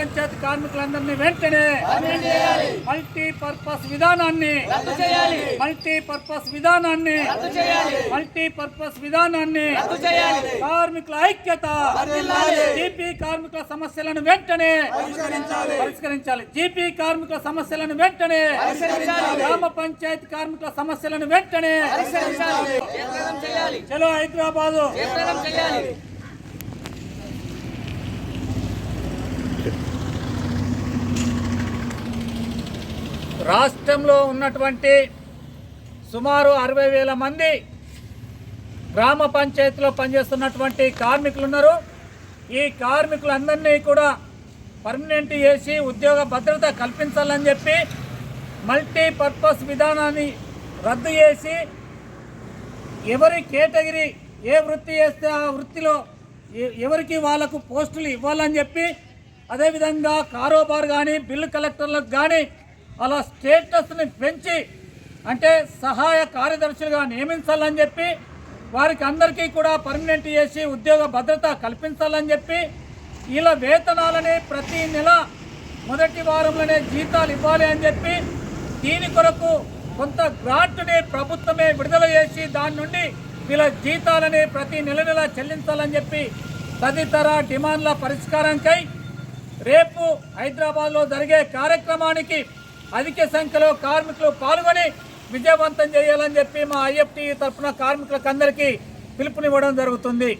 పంచాయతీ కార్మికులందరినీ వెంటనే multi purpose విధానాన్ని మల్టీ పర్పస్ విధానాన్ని మల్టీ పర్పస్ విధానాన్ని కార్మికుల ఐక్యత జీపీ కార్మికుల సమస్యలను వెంటనే పరిష్కరించాలి. జీపీ కార్మికుల సమస్యలను వెంటనే గ్రామ పంచాయతీ కార్మికుల సమస్యలను వెంటనే చలో హైదరాబాదు. రాష్ట్రంలో ఉన్నటువంటి సుమారు అరవై వేల మంది గ్రామ పంచాయతీలో పనిచేస్తున్నటువంటి కార్మికులు ఉన్నారు ఈ కార్మికులందరినీ కూడా పర్మనెంట్ చేసి ఉద్యోగ భద్రత కల్పించాలని చెప్పి మల్టీపర్పస్ విధానాన్ని రద్దు చేసి ఎవరి కేటగిరీ ఏ వృత్తి చేస్తే ఆ వృత్తిలో ఎవరికి వాళ్ళకు పోస్టులు ఇవ్వాలని చెప్పి అదేవిధంగా కారోబార్ కానీ బిల్లు కలెక్టర్లకు కానీ అలా స్టేటస్ని పెంచి అంటే సహాయ కార్యదర్శులుగా నియమించాలని చెప్పి వారికి అందరికీ కూడా పర్మనెంట్ చేసి ఉద్యోగ భద్రత కల్పించాలని చెప్పి ఇలా వేతనాలని ప్రతి నెల మొదటి వారంలోనే జీతాలు ఇవ్వాలి అని చెప్పి దీని కొరకు కొంత గ్రాంట్ని ప్రభుత్వమే విడుదల చేసి దాని నుండి వీళ్ళ జీతాలని ప్రతి నెల నెల చెల్లించాలని చెప్పి తదితర డిమాండ్ల పరిష్కారంకై రేపు హైదరాబాద్లో జరిగే కార్యక్రమానికి అధిక సంఖ్యలో కార్మికులు పాల్గొని విజయవంతం చేయాలని చెప్పి మా ఐఎఫ్టీ తరఫున కార్మికులకు అందరికీ పిలుపునివ్వడం జరుగుతుంది.